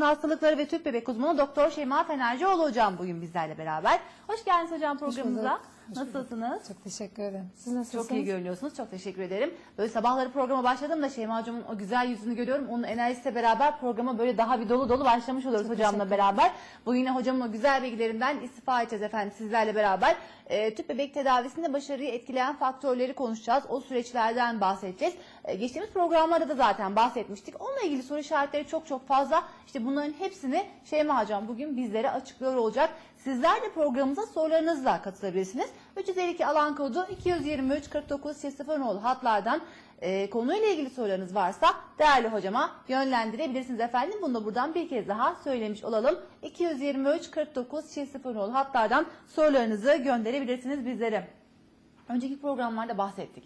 Kadın hastalıkları ve tüp bebek uzmanı Doktor Şeyma Fenercioğlu hocam bugün bizlerle beraber. Hoş geldiniz hocam programımıza. Hoş. Nasılsınız? Çok teşekkür ederim. Siz nasılsınız? Çok iyi görünüyorsunuz. Çok teşekkür ederim. Böyle sabahları programa başladığımda Şeyma hocamın o güzel yüzünü görüyorum. Onun enerjisiyle beraber programa böyle daha bir dolu dolu başlamış oluyoruz Çok hocamla beraber. Bugün yine hocamın o güzel bilgilerinden istifa edeceğiz efendim sizlerle beraber. Ee, tüp bebek tedavisinde başarıyı etkileyen faktörleri konuşacağız. O süreçlerden bahsedeceğiz. Ee, geçtiğimiz programlarda da zaten bahsetmiştik. Onunla ilgili soru işaretleri çok çok fazla. İşte bunların hepsini Şeyma hocam bugün bizlere açıklıyor olacak. Sizler de programımıza sorularınızla katılabilirsiniz. 352 alan kodu 223 49 0 hatlardan e, konuyla ilgili sorularınız varsa değerli hocama yönlendirebilirsiniz efendim. Bunu da buradan bir kez daha söylemiş olalım. 223 49 0 hatlardan sorularınızı gönderebilirsiniz bizlere. Önceki programlarda bahsettik.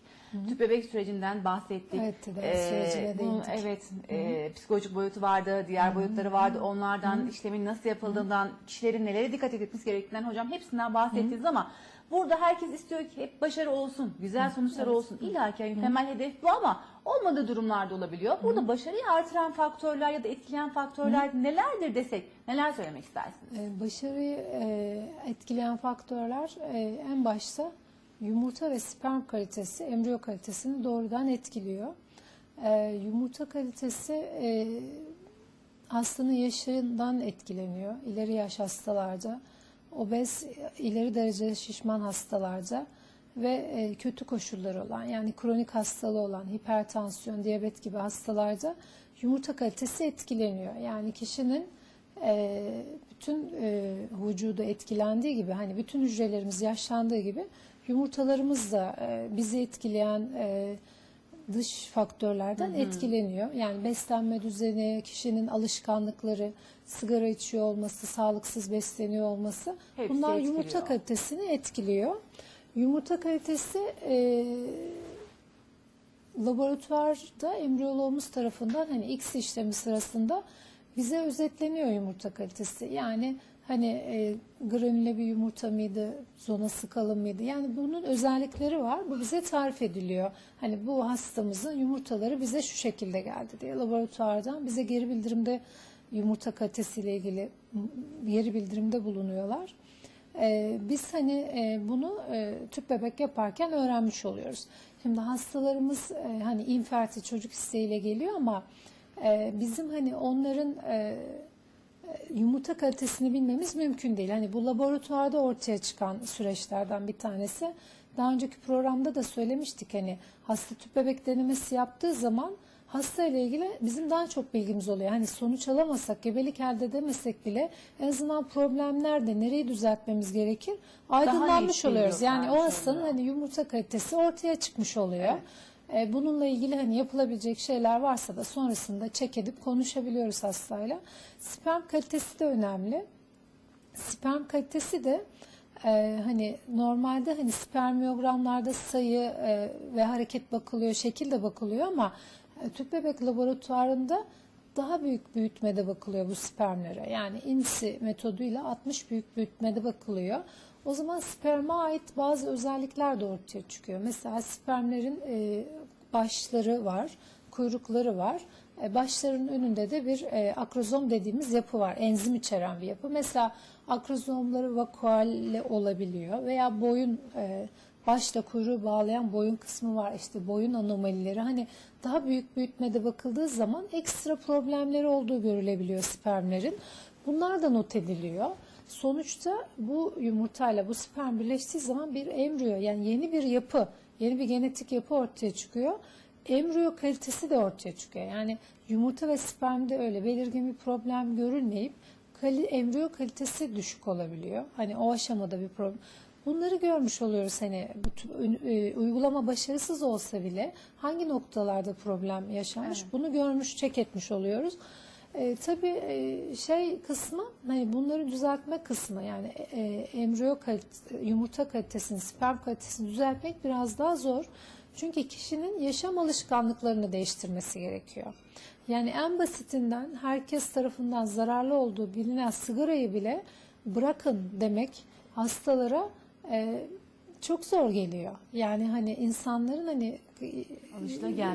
Tüp bebek sürecinden bahsettik. Evet, tedavi sürecine bunun, değindik. Evet, e, psikolojik boyutu vardı, diğer boyutları vardı. Onlardan işlemin nasıl yapıldığından, kişilerin nelere dikkat etmesi gerektiğinden hocam hepsinden bahsettiniz ama burada herkes istiyor ki hep başarı olsun, güzel sonuçlar olsun. İlla ki hani temel hedef bu ama olmadığı durumlarda olabiliyor. Burada başarıyı artıran faktörler ya da etkileyen faktörler nelerdir desek neler söylemek istersiniz? Ee, Başarıyı e, etkileyen faktörler e, en başta yumurta ve sperm kalitesi, embriyo kalitesini doğrudan etkiliyor. Ee, Yumurta kalitesi e, hastanın yaşından etkileniyor. İleri yaş hastalarda, obez, ileri derecede şişman hastalarda ve e, kötü koşulları olan yani kronik hastalığı olan hipertansiyon, diyabet gibi hastalarda yumurta kalitesi etkileniyor. Yani kişinin e, bütün e, vücudu etkilendiği gibi hani bütün hücrelerimiz yaşlandığı gibi yumurtalarımız da bizi etkileyen dış faktörlerden etkileniyor. Yani beslenme düzeni, kişinin alışkanlıkları, sigara içiyor olması, sağlıksız besleniyor olması Hepsi bunlar etkiliyor. yumurta kalitesini etkiliyor. Yumurta kalitesi e, laboratuvarda embriyoloğumuz tarafından hani X işlemi sırasında bize özetleniyor yumurta kalitesi. Yani hani e, granüle bir yumurta mıydı, zonası kalın mıydı? Yani bunun özellikleri var. Bu bize tarif ediliyor. Hani bu hastamızın yumurtaları bize şu şekilde geldi diye laboratuvardan bize geri bildirimde yumurta kalitesiyle ilgili geri bildirimde bulunuyorlar. Ee, biz hani e, bunu e, tüp bebek yaparken öğrenmiş oluyoruz. Şimdi hastalarımız e, hani inferti çocuk isteğiyle geliyor ama e, bizim hani onların e, yumurta kalitesini bilmemiz mümkün değil. Hani bu laboratuvarda ortaya çıkan süreçlerden bir tanesi. Daha önceki programda da söylemiştik hani hasta tüp bebek denemesi yaptığı zaman hasta ile ilgili bizim daha çok bilgimiz oluyor. Hani sonuç alamasak, gebelik elde edemesek bile en azından problem nerede, nereyi düzeltmemiz gerekir aydınlanmış oluyoruz. Yani o hastanın hani yumurta kalitesi ortaya çıkmış oluyor. E, Bununla ilgili hani yapılabilecek şeyler varsa da sonrasında çek edip konuşabiliyoruz hastayla. Sperm kalitesi de önemli. Sperm kalitesi de e, hani normalde hani spermiyogramlarda sayı e, ve hareket bakılıyor, şekil de bakılıyor ama e, tüp bebek laboratuvarında daha büyük büyütmede bakılıyor bu spermlere. Yani INSI metoduyla 60 büyük büyütmede bakılıyor. O zaman sperma ait bazı özellikler de ortaya çıkıyor. Mesela spermlerin e, başları var, kuyrukları var. E, başların önünde de bir e, akrozom dediğimiz yapı var. Enzim içeren bir yapı. Mesela akrozomları vakualle olabiliyor veya boyun e, başla kuyruğu bağlayan boyun kısmı var. İşte boyun anomalileri. Hani daha büyük büyütmede bakıldığı zaman ekstra problemleri olduğu görülebiliyor spermlerin. Bunlar da not ediliyor. Sonuçta bu yumurtayla bu sperm birleştiği zaman bir embriyo yani yeni bir yapı, yeni bir genetik yapı ortaya çıkıyor. Embriyo kalitesi de ortaya çıkıyor. Yani yumurta ve spermde öyle belirgin bir problem görülmeyip kali, embriyo kalitesi düşük olabiliyor. Hani o aşamada bir problem. Bunları görmüş oluyoruz hani bu e, uygulama başarısız olsa bile hangi noktalarda problem yaşanmış bunu görmüş, çek etmiş oluyoruz. E, tabii e, şey kısmı hani bunları düzeltme kısmı yani e, embriyo kalite, yumurta kalitesini, sperm kalitesini düzeltmek biraz daha zor. Çünkü kişinin yaşam alışkanlıklarını değiştirmesi gerekiyor. Yani en basitinden herkes tarafından zararlı olduğu bilinen sigarayı bile bırakın demek hastalara e, çok zor geliyor. Yani hani insanların hani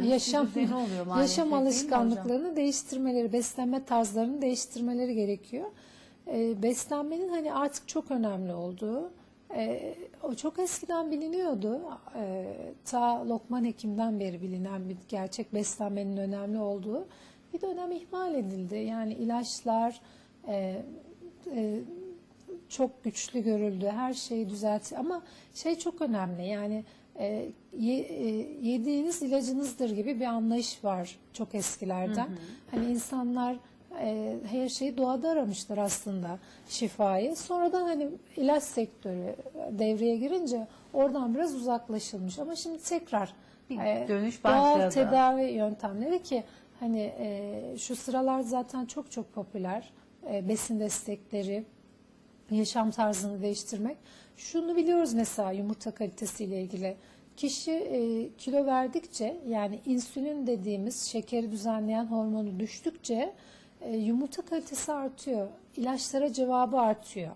Yaşam düzeni oluyor maalesef, yaşam alışkanlıklarını değiştirmeleri, beslenme tarzlarını değiştirmeleri gerekiyor. E, beslenmenin hani artık çok önemli olduğu, e, o çok eskiden biliniyordu. E, ta Lokman Hekim'den beri bilinen bir gerçek beslenmenin önemli olduğu bir dönem ihmal edildi. Yani ilaçlar e, e, çok güçlü görüldü. Her şeyi düzeltti. Ama şey çok önemli. Yani e, ye- e, yediğiniz ilacınızdır gibi bir anlayış var çok eskilerden. Hani insanlar e, her şeyi doğada aramışlar aslında şifayı. Sonradan hani ilaç sektörü devreye girince oradan biraz uzaklaşılmış. Ama şimdi tekrar Bir e, dönüş doğal başladı. tedavi yöntemleri ki hani e, şu sıralar zaten çok çok popüler. E, besin destekleri, yaşam tarzını değiştirmek. Şunu biliyoruz mesela yumurta kalitesiyle ilgili. Kişi e, kilo verdikçe yani insülin dediğimiz şekeri düzenleyen hormonu düştükçe e, yumurta kalitesi artıyor. İlaçlara cevabı artıyor.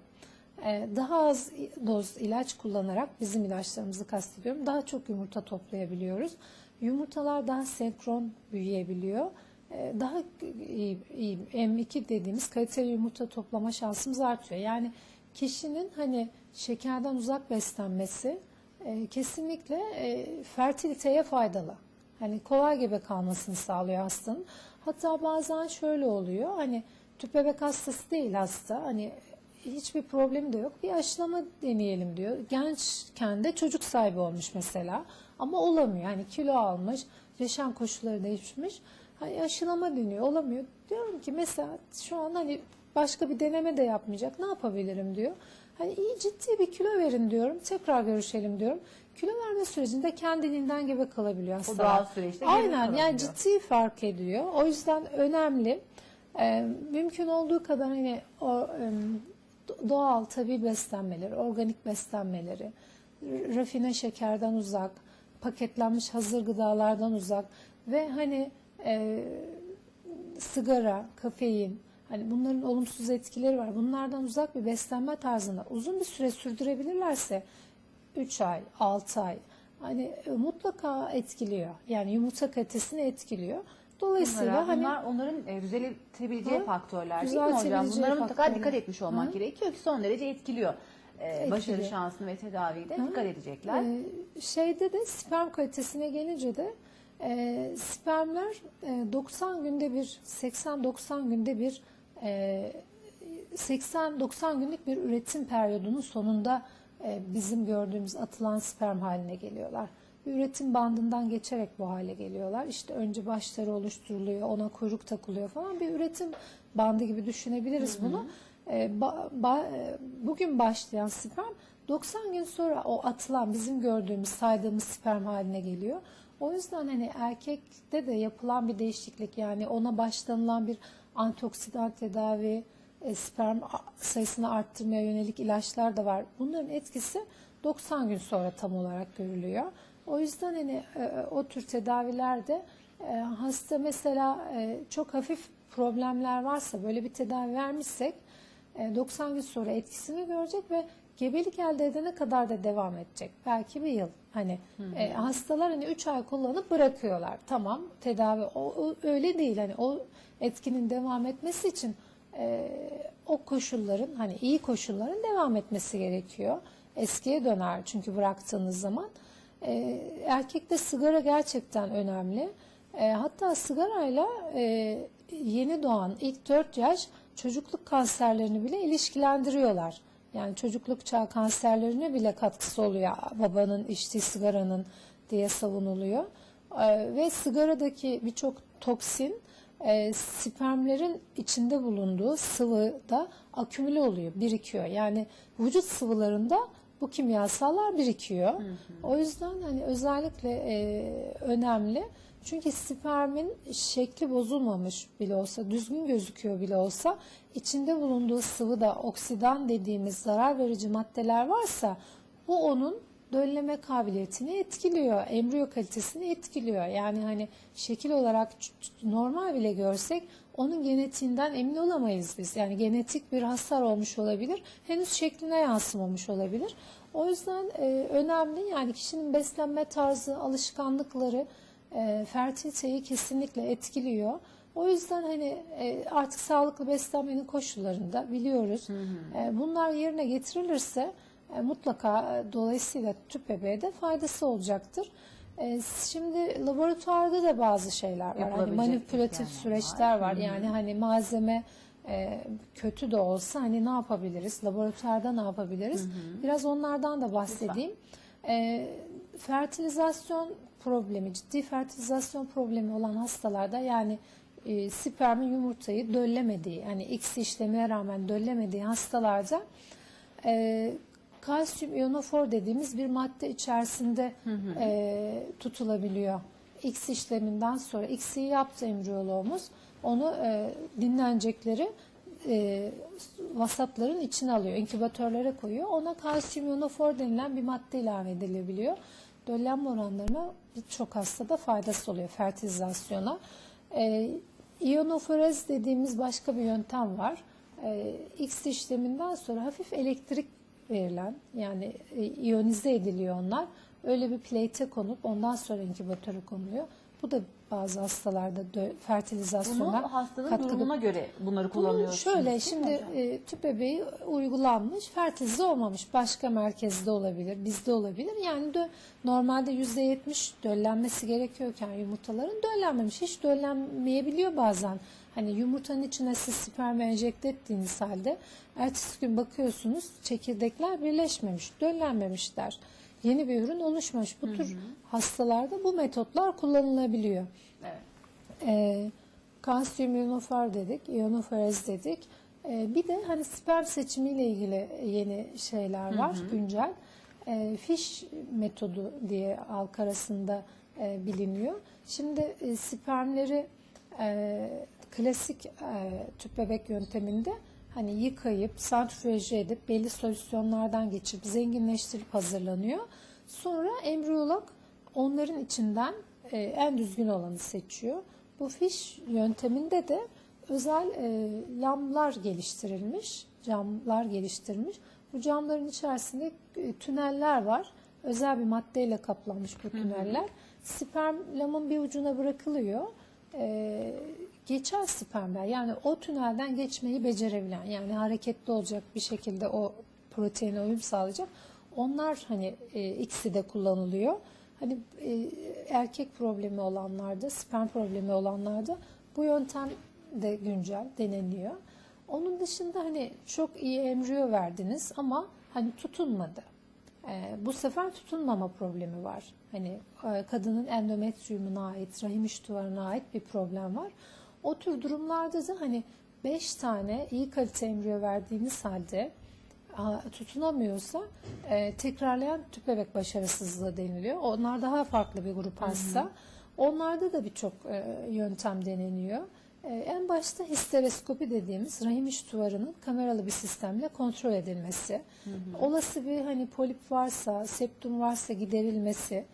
E, daha az doz ilaç kullanarak bizim ilaçlarımızı kastediyorum. Daha çok yumurta toplayabiliyoruz. Yumurtalar daha senkron büyüyebiliyor. E, daha iyi, iyi M2 dediğimiz kaliteli yumurta toplama şansımız artıyor. Yani kişinin hani şekerden uzak beslenmesi e, kesinlikle e, fertiliteye faydalı. Hani kolay gebe kalmasını sağlıyor hastanın. Hatta bazen şöyle oluyor. Hani tüp bebek hastası değil hasta. Hani hiçbir problemi de yok. Bir aşılama deneyelim diyor. Gençken de çocuk sahibi olmuş mesela. Ama olamıyor. Yani kilo almış, yaşam koşulları değişmiş. Hani aşılama deniyor, olamıyor. Diyorum ki mesela şu an hani başka bir deneme de yapmayacak. Ne yapabilirim diyor. Hani iyi ciddi bir kilo verin diyorum. Tekrar görüşelim diyorum. Kilo verme sürecinde kendiliğinden gebe kalabiliyor hastalar. doğal süreçte Aynen yani ciddi fark ediyor. O yüzden önemli. Ee, mümkün olduğu kadar hani o doğal tabi beslenmeleri, organik beslenmeleri, rafine şekerden uzak, paketlenmiş hazır gıdalardan uzak ve hani e, sigara, kafein, hani bunların olumsuz etkileri var. Bunlardan uzak bir beslenme tarzında uzun bir süre sürdürebilirlerse 3 ay, 6 ay hani e, mutlaka etkiliyor. Yani yumurta kalitesini etkiliyor. Dolayısıyla Bunlar, hani bunlar onların e, düzeltebileceği Hı, faktörler değil mi hocam? Bunlara mutlaka dikkat etmiş olmak Hı. gerekiyor ki son derece etkiliyor. E, başarı şansını ve tedaviyi de dikkat edecekler. Ee, şeyde de sperm kalitesine gelince de e, spermler e, 90 günde bir 80-90 günde bir e, 80-90 günlük bir üretim periyodunun sonunda e, bizim gördüğümüz atılan sperm haline geliyorlar. Bir üretim bandından geçerek bu hale geliyorlar. İşte önce başları oluşturuluyor, ona kuyruk takılıyor falan bir üretim bandı gibi düşünebiliriz bunu. E, ba- ba- e, bugün başlayan sperm 90 gün sonra o atılan bizim gördüğümüz saydığımız sperm haline geliyor. O yüzden hani erkekte de yapılan bir değişiklik yani ona başlanılan bir antioksidan tedavi, e, sperm sayısını arttırmaya yönelik ilaçlar da var. Bunların etkisi 90 gün sonra tam olarak görülüyor. O yüzden hani e, o tür tedavilerde e, hasta mesela e, çok hafif problemler varsa böyle bir tedavi vermişsek e, 90 gün sonra etkisini görecek ve gebelik elde edene kadar da devam edecek. Belki bir yıl. Hani e, hastalar hani 3 ay kullanıp bırakıyorlar. Tamam tedavi o, o öyle değil. Hani o etkinin devam etmesi için e, o koşulların hani iyi koşulların devam etmesi gerekiyor. Eskiye döner çünkü bıraktığınız zaman. E, erkekte sigara gerçekten önemli. E, hatta sigarayla e, yeni doğan ilk 4 yaş çocukluk kanserlerini bile ilişkilendiriyorlar. Yani çocukluk çağı kanserlerine bile katkısı oluyor babanın içtiği sigaranın diye savunuluyor. E, ve sigaradaki birçok toksin e, spermlerin içinde bulunduğu sıvıda akümüle oluyor, birikiyor. Yani vücut sıvılarında bu kimyasallar birikiyor. O yüzden hani özellikle e, önemli. Çünkü spermin şekli bozulmamış bile olsa, düzgün gözüküyor bile olsa içinde bulunduğu sıvıda oksidan dediğimiz zarar verici maddeler varsa bu onun dölleme kabiliyetini etkiliyor, embriyo kalitesini etkiliyor. Yani hani şekil olarak normal bile görsek onun genetiğinden emin olamayız biz. Yani genetik bir hasar olmuş olabilir. Henüz şekline yansımamış olabilir. O yüzden e, önemli yani kişinin beslenme tarzı, alışkanlıkları e, fertiliteyi kesinlikle etkiliyor. O yüzden hani e, artık sağlıklı beslenmenin koşullarında biliyoruz. E, bunlar yerine getirilirse e, mutlaka e, dolayısıyla tüp bebeğe de faydası olacaktır. E, şimdi laboratuvarda da bazı şeyler var. Hani manipülatif imkanlar süreçler var. Yani hani malzeme e, kötü de olsa hani ne yapabiliriz? Laboratuvarda ne yapabiliriz? Biraz onlardan da bahsedeyim. E, fertilizasyon problemi, ciddi fertilizasyon problemi olan hastalarda yani e, spermin yumurtayı döllemediği, yani X işlemine rağmen döllemediği hastalarda e, kalsiyum ionofor dediğimiz bir madde içerisinde e, tutulabiliyor. X işleminden sonra X'i yaptı embriyoloğumuz. Onu e, dinlenecekleri e, vasatların içine alıyor. inkübatörlere koyuyor. Ona kalsiyum ionofor denilen bir madde ilave edilebiliyor. Döllenme oranlarına birçok hastada faydası oluyor fertilizasyona. E, ionoforez dediğimiz başka bir yöntem var. E, X işleminden sonra hafif elektrik verilen yani e, iyonize ediliyor onlar. Öyle bir plate'e konup ondan sonra inkübatöre konuluyor. Bu da bazı hastalarda dö- Bunu fertilizasyona hastanın katkıda durumuna göre bunları bunun kullanıyorsunuz. şöyle değil mi şimdi e, tüp bebeği uygulanmış, fertilize olmamış. Başka merkezde olabilir, bizde olabilir. Yani dö- normalde %70 döllenmesi gerekiyorken yumurtaların döllenmemiş. Hiç döllenmeyebiliyor bazen. Hani yumurtanın içine siz spermi enjekte ettiğiniz halde ertesi gün bakıyorsunuz çekirdekler birleşmemiş, döllenmemişler. Yeni bir ürün oluşmamış. Bu tür hastalarda bu metotlar kullanılabiliyor. Evet. E, kalsiyum ionofor dedik, ionoforez dedik. E, bir de hani sperm seçimiyle ilgili yeni şeyler var güncel. E, fiş metodu diye halk arasında e, biliniyor. Şimdi e, spermleri e, klasik e, tüp bebek yönteminde hani yıkayıp santrifüje edip belli solüsyonlardan geçirip zenginleştirip hazırlanıyor. Sonra embriyolog onların içinden e, en düzgün olanı seçiyor. Bu fiş yönteminde de özel e, lamlar geliştirilmiş, camlar geliştirilmiş. Bu camların içerisinde e, tüneller var. Özel bir maddeyle kaplanmış bu tüneller. Sperm lamın bir ucuna bırakılıyor. E, geçen spermler yani o tünelden geçmeyi becerebilen yani hareketli olacak bir şekilde o proteine uyum sağlayacak. Onlar hani e, ikisi de kullanılıyor. Hani e, erkek problemi olanlarda, sperm problemi olanlarda bu yöntem de güncel deneniyor. Onun dışında hani çok iyi embriyo verdiniz ama hani tutunmadı. E, bu sefer tutunmama problemi var. Hani e, kadının endometriyumuna ait, rahim iç duvarına ait bir problem var. O tür durumlarda da hani 5 tane iyi kalite embriyo verdiğiniz halde tutunamıyorsa e, tekrarlayan tüp bebek başarısızlığı deniliyor. Onlar daha farklı bir grup hasta. Onlarda da birçok e, yöntem deneniyor. E, en başta histeroskopi dediğimiz rahim iç duvarının kameralı bir sistemle kontrol edilmesi. Olası bir hani polip varsa, septum varsa giderilmesi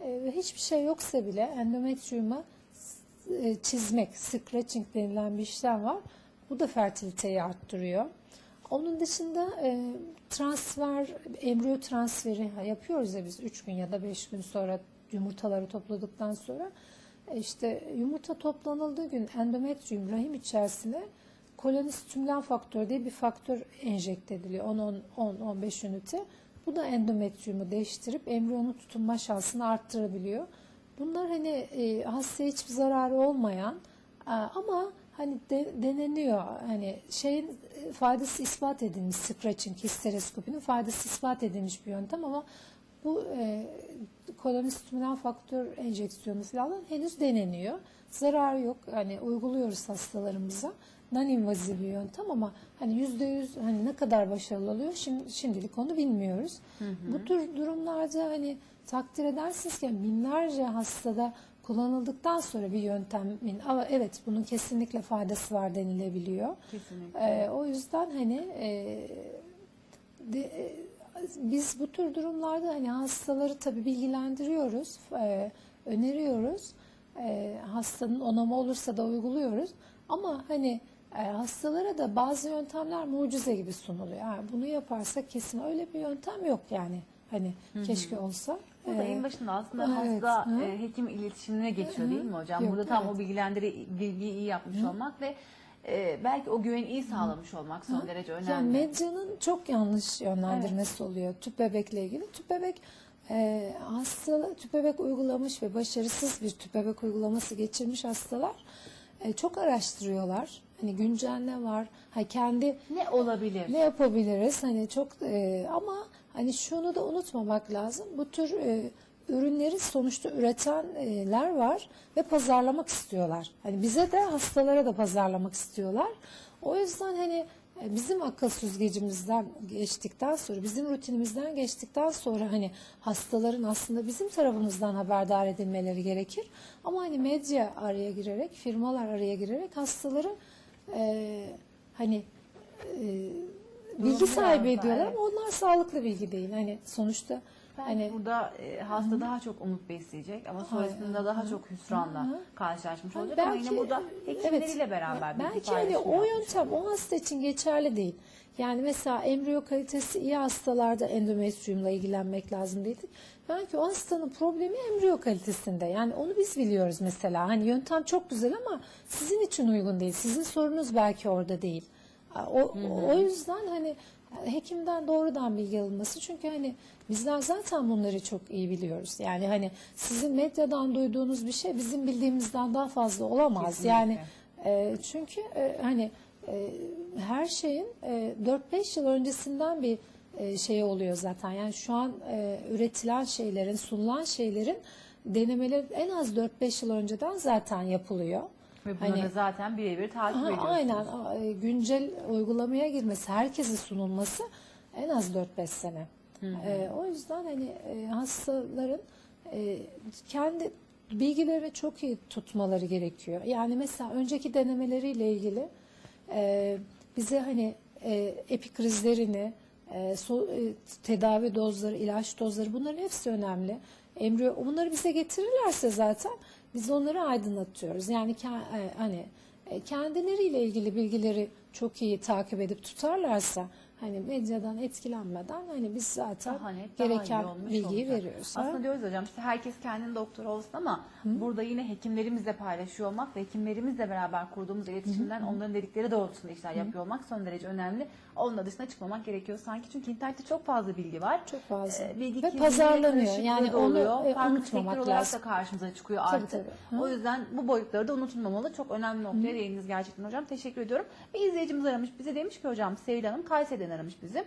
e, ve hiçbir şey yoksa bile endometriyuma çizmek, scratching denilen bir işlem var. Bu da fertiliteyi arttırıyor. Onun dışında e, transfer, embriyo transferi yapıyoruz ya biz 3 gün ya da 5 gün sonra yumurtaları topladıktan sonra. E, işte yumurta toplanıldığı gün endometriyum rahim içerisine kolonistimülen faktör diye bir faktör enjekte ediliyor. 10-15 ünite. Bu da endometriyumu değiştirip embriyonun tutunma şansını arttırabiliyor. Bunlar hani e, hastaya hiçbir zararı olmayan e, ama hani de, deneniyor. Hani şeyin e, faydası ispat edilmiş scratching histeroskopinin faydası ispat edilmiş bir yöntem ama bu e, kolonistimülen faktör enjeksiyonu falan henüz deneniyor. Zararı yok. Hani uyguluyoruz hastalarımıza. Non-invazif bir yöntem ama hani yüzde yüz hani ne kadar başarılı oluyor şimdi, şimdilik onu bilmiyoruz. Bu tür durumlarda hani takdir edersiniz ki binlerce hastada kullanıldıktan sonra bir yöntemin ama evet bunun kesinlikle faydası var denilebiliyor. Kesinlikle. Ee, o yüzden hani e, de, e, biz bu tür durumlarda hani hastaları tabii bilgilendiriyoruz, e, öneriyoruz. E, hastanın onamı olursa da uyguluyoruz. Ama hani e, hastalara da bazı yöntemler mucize gibi sunuluyor. Yani bunu yaparsak kesin öyle bir yöntem yok yani. Hani keşke olsa. Burada Ee, en başında aslında evet, hasta hı. e, hekim iletişimine geçiyor değil mi hocam? Yok, Burada tam evet. o bilgilendirmeyi bilgiyi iyi yapmış olmak ve e, belki o güveni iyi sağlamış olmak son derece önemli. Yani medyanın çok yanlış yönlendirmesi oluyor tüp bebekle ilgili. Tüp bebek e, hasta tüp bebek uygulamış ve başarısız bir tüp bebek uygulaması geçirmiş hastalar e, çok araştırıyorlar. Hani güncel ne var? Ha kendi ne olabilir? ne yapabiliriz? Hani çok e, ama hani şunu da unutmamak lazım. Bu tür e, ürünleri sonuçta üretenler var ve pazarlamak istiyorlar. Hani bize de hastalara da pazarlamak istiyorlar. O yüzden hani e, bizim akıl süzgecimizden geçtikten sonra, bizim rutinimizden geçtikten sonra hani hastaların aslında bizim tarafımızdan haberdar edilmeleri gerekir. Ama hani medya araya girerek, firmalar araya girerek hastaları e, hani e, bilgi sahibi ediyorlar evet. ama onlar sağlıklı bilgi değil. Hani sonuçta Belki hani burada e, hasta daha çok umut besleyecek ama sonrasında daha çok hüsranla karşılaşmış olacak ama yine burada hekimleriyle beraber bilgi belki hani o yöntem o hasta için geçerli değil. Yani mesela embriyo kalitesi iyi hastalarda endometriyumla ilgilenmek lazım dedik. Belki o hastanın problemi embriyo kalitesinde. Yani onu biz biliyoruz mesela. Hani yöntem çok güzel ama sizin için uygun değil. Sizin sorunuz belki orada değil. O, o yüzden hani hekimden doğrudan bilgi alınması çünkü hani bizler zaten bunları çok iyi biliyoruz. Yani hani sizin medyadan duyduğunuz bir şey bizim bildiğimizden daha fazla olamaz. Kesinlikle. Yani e, çünkü e, hani e, her şeyin e, 4-5 yıl öncesinden bir e, şey oluyor zaten. Yani şu an e, üretilen şeylerin, sunulan şeylerin denemeleri en az 4-5 yıl önceden zaten yapılıyor. Ve bunları Hani- zaten birebir takip Aha, ediyorsunuz. aynen e, güncel uygulamaya girmesi, herkese sunulması en az 4-5 sene. E, o yüzden hani e, hastaların e, kendi bilgilerini çok iyi tutmaları gerekiyor. Yani mesela önceki denemeleriyle ilgili e, bize hani e, epikrizlerini, e, so- e, tedavi dozları, ilaç dozları bunların hepsi önemli. Embriyo bunları bize getirirlerse zaten biz onları aydınlatıyoruz. Yani e, hani e, kendileriyle ilgili bilgileri çok iyi takip edip tutarlarsa hani medyadan etkilenmeden hani biz zaten Daha net, gereken bilgiyi olacak. veriyoruz. Aslında diyoruz hocam işte herkes kendinin doktoru olsun ama burada yine hekimlerimizle paylaşıyor olmak ve hekimlerimizle beraber kurduğumuz iletişimden onların dedikleri doğrultusunda işler yapıyor olmak son derece önemli. Onun dışına çıkmamak gerekiyor sanki çünkü internette çok fazla bilgi var. Çok fazla. Ee, bilgi Ve pazarlanıyor. Yani onu, oluyor. e, Farklı unutmamak olarak lazım. da karşımıza çıkıyor Tabii, artık. tabii. Hı. O yüzden bu boyutları da unutulmamalı. Çok önemli noktaya değindiniz gerçekten hocam. Teşekkür ediyorum. Bir izleyicimiz aramış bize demiş ki hocam Sevil Hanım Kayseri'den aramış bizi.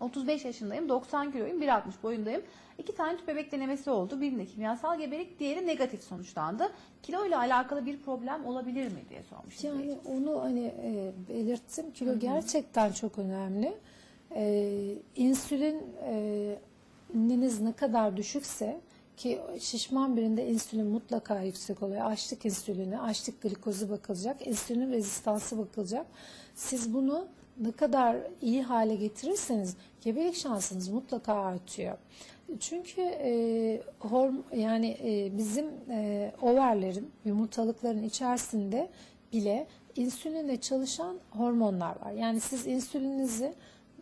35 yaşındayım, 90 kiloyum, 1.60 boyundayım. İki tane tüp bebek denemesi oldu. Birinde kimyasal gebelik, diğeri negatif sonuçlandı. Kilo ile alakalı bir problem olabilir mi diye sormuş. Yani onu hani e, belirttim. Kilo gerçekten çok önemli. E, insülin e, niniz ne kadar düşükse ki şişman birinde insülin mutlaka yüksek oluyor. Açlık insülini, açlık glikozu bakılacak, insülin rezistansı bakılacak. Siz bunu ne kadar iyi hale getirirseniz gebelik şansınız mutlaka artıyor. Çünkü e, horm yani e, bizim e, overlerin, yumurtalıkların içerisinde bile insülinle çalışan hormonlar var. Yani siz insülinizi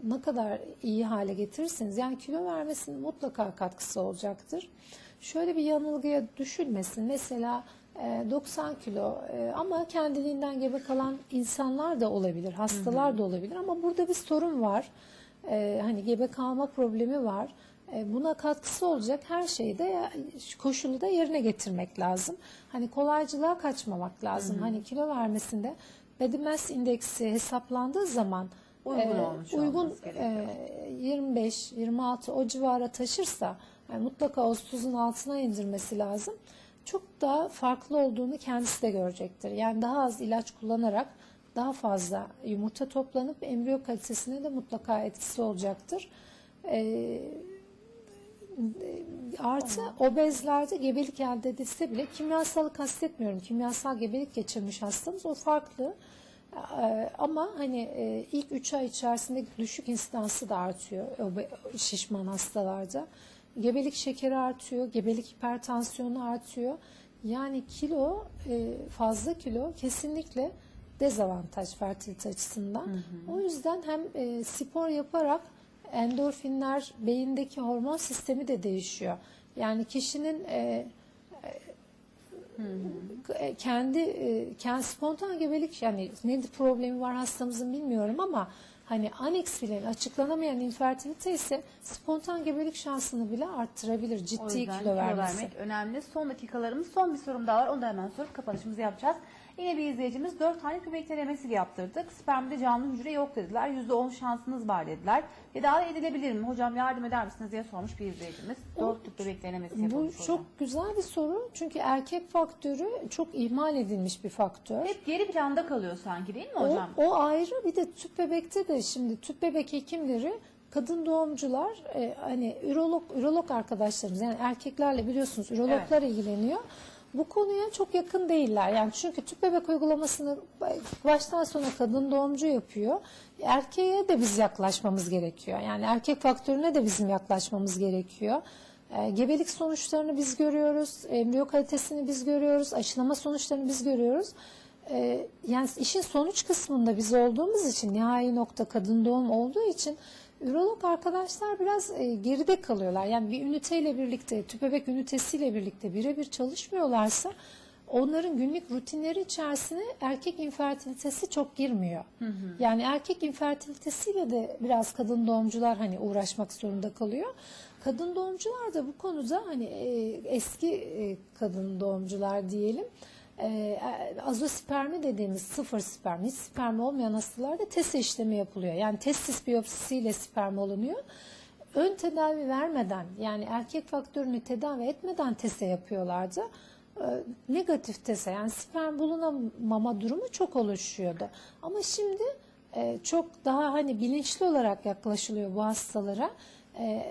ne kadar iyi hale getirirseniz yani kilo vermesinin mutlaka katkısı olacaktır. Şöyle bir yanılgıya düşülmesin. Mesela 90 kilo e, ama kendiliğinden gebe kalan insanlar da olabilir, hastalar da olabilir ama burada bir sorun var. E, hani gebe kalma problemi var. E, Buna katkısı olacak her şeyi de koşulu da yerine getirmek lazım. Hani kolaycılığa kaçmamak lazım. Hani kilo vermesinde body mass indeksi hesaplandığı zaman Uygun e, uygun olması gerekiyor. e, 25 26 o civara taşırsa yani mutlaka 30'un altına indirmesi lazım. Çok daha farklı olduğunu kendisi de görecektir. Yani daha az ilaç kullanarak daha fazla yumurta toplanıp embriyo kalitesine de mutlaka etkisi olacaktır. Ee, Artı obezlerde gebelik elde edilse bile kimyasalı kastetmiyorum. Kimyasal gebelik geçirmiş hastamız o farklı. Ee, ama hani e, ilk 3 ay içerisinde düşük instansı da artıyor şişman hastalarda. Gebelik şekeri artıyor, gebelik hipertansiyonu artıyor. Yani kilo e, fazla kilo kesinlikle dezavantaj fertilite açısından. O yüzden hem e, spor yaparak endorfinler beyindeki hormon sistemi de değişiyor. Yani kişinin e, kendi kendi spontan gebelik yani nedir problemi var hastamızın bilmiyorum ama hani aneks filan açıklanamayan infertilite ise spontan gebelik şansını bile arttırabilir O ciddi yüzden kilo vermesi. vermek önemli. Son dakikalarımız son bir sorum daha var. Onu da hemen sorup kapanışımızı yapacağız. Yine bir izleyicimiz 4 tane tübek denemesi yaptırdık. Spermde canlı hücre yok dediler. %10 şansınız var dediler. Tedavi edilebilir mi? Hocam yardım eder misiniz diye sormuş bir izleyicimiz. 4 tüp bebek denemesi Bu yapılmış çok hocam. güzel bir soru çünkü erkek faktörü çok ihmal edilmiş bir faktör. Hep geri planda kalıyor sanki değil mi O, hocam? o ayrı bir de tüp bebekte de şimdi tüp bebek hekimleri kadın doğumcular e, hani ürolog ürolog arkadaşlarımız yani erkeklerle biliyorsunuz ürologlar ilgileniyor. Bu konuya çok yakın değiller. Yani çünkü tüp bebek uygulamasını baştan sona kadın doğumcu yapıyor. Erkeğe de biz yaklaşmamız gerekiyor. Yani erkek faktörüne de bizim yaklaşmamız gerekiyor. E, gebelik sonuçlarını biz görüyoruz, embriyo kalitesini biz görüyoruz, aşılama sonuçlarını biz görüyoruz. E, yani işin sonuç kısmında biz olduğumuz için, nihai nokta kadın doğum olduğu için ürolog arkadaşlar biraz e, geride kalıyorlar. Yani bir üniteyle birlikte, tüpebek ünitesiyle birlikte birebir çalışmıyorlarsa onların günlük rutinleri içerisine erkek infertilitesi çok girmiyor. Yani erkek infertilitesiyle de biraz kadın doğumcular hani uğraşmak zorunda kalıyor. Kadın doğumcular da bu konuda hani e, eski e, kadın doğumcular diyelim e, azospermi dediğimiz sıfır sperm, hiç sperm olmayan hastalarda test işlemi yapılıyor. Yani testis biyopsisiyle sperm alınıyor. Ön tedavi vermeden yani erkek faktörünü tedavi etmeden tese yapıyorlardı. E, negatif tese yani sperm bulunamama durumu çok oluşuyordu. Ama şimdi e, çok daha hani bilinçli olarak yaklaşılıyor bu hastalara. E,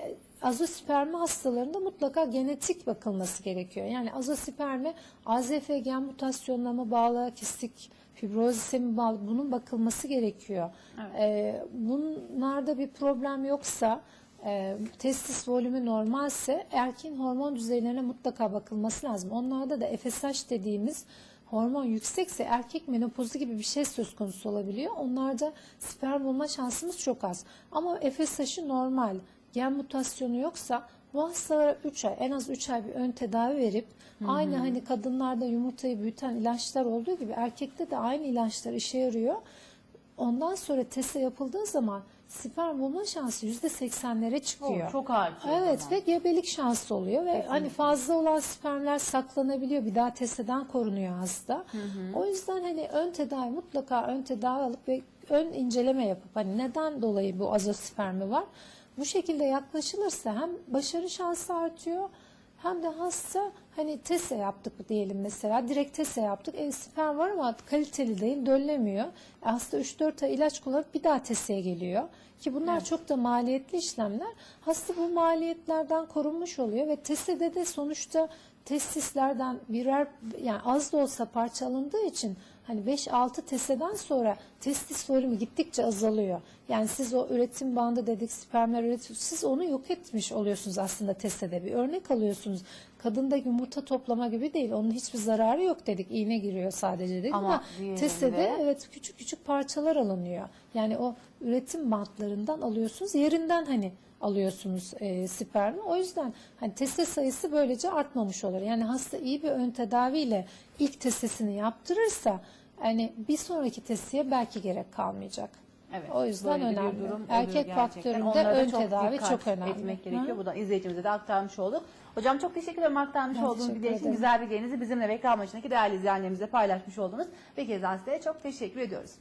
azospermi hastalarında mutlaka genetik bakılması gerekiyor. Yani azospermi AZF gen mutasyonuna mı bağlı, kistik fibrozise mi bağlı bunun bakılması gerekiyor. E, bunlarda bir problem yoksa e, testis volümü normalse erkeğin hormon düzeylerine mutlaka bakılması lazım. Onlarda da FSH dediğimiz hormon yüksekse erkek menopozu gibi bir şey söz konusu olabiliyor. Onlarda sperm bulma şansımız çok az. Ama FSH'ı normal, gen mutasyonu yoksa bu hastalara 3 ay en az 3 ay bir ön tedavi verip aynı hani kadınlarda yumurtayı büyüten ilaçlar olduğu gibi erkekte de aynı ilaçlar işe yarıyor. Ondan sonra teste yapıldığı zaman sperm bulma şansı %80'lere çıkıyor. Oo, çok artıyor o Evet zaman. ve gebelik şansı oluyor ve hani fazla olan spermler saklanabiliyor. Bir daha testeden korunuyor hasta. O yüzden hani ön tedavi mutlaka ön tedavi alıp ve ön inceleme yapıp hani neden dolayı bu azospermi var? Bu şekilde yaklaşılırsa hem başarı şansı artıyor hem de hasta hani tese yaptık diyelim mesela direkt tese yaptık e, sperm var ama kaliteli değil döllemiyor. E, hasta 3-4 ay ilaç kullanıp bir daha teseye geliyor ki bunlar çok da maliyetli işlemler. Hasta bu maliyetlerden korunmuş oluyor ve tesede de sonuçta testislerden birer yani az da olsa parça alındığı için hani 5-6 teseden sonra testis volümü gittikçe azalıyor. Yani siz o üretim bandı dedik spermler üretiyor. Siz onu yok etmiş oluyorsunuz aslında tesede. Bir örnek alıyorsunuz. Kadında yumurta toplama gibi değil. Onun hiçbir zararı yok dedik. İğne giriyor sadece dedik Ama ama, tesede evet küçük küçük parçalar alınıyor. Yani o üretim bantlarından alıyorsunuz. Yerinden hani alıyorsunuz e, spermi. O yüzden hani teste sayısı böylece artmamış olur. Yani hasta iyi bir ön tedaviyle ilk testesini yaptırırsa hani bir sonraki testiye belki gerek kalmayacak. Evet, o yüzden böyle bir önemli. durum Erkek faktöründe ön çok tedavi çok önemli. etmek gerekiyor. Hı. Bu da izleyicimize de aktarmış olduk. Hocam çok teşekkür ederim aktarmış Ben olduğunuz bilgiler için güzel bilgilerinizi bizimle ve ekran başındaki değerli izleyenlerimizle paylaşmış oldunuz. Bir kez daha size çok teşekkür ediyoruz.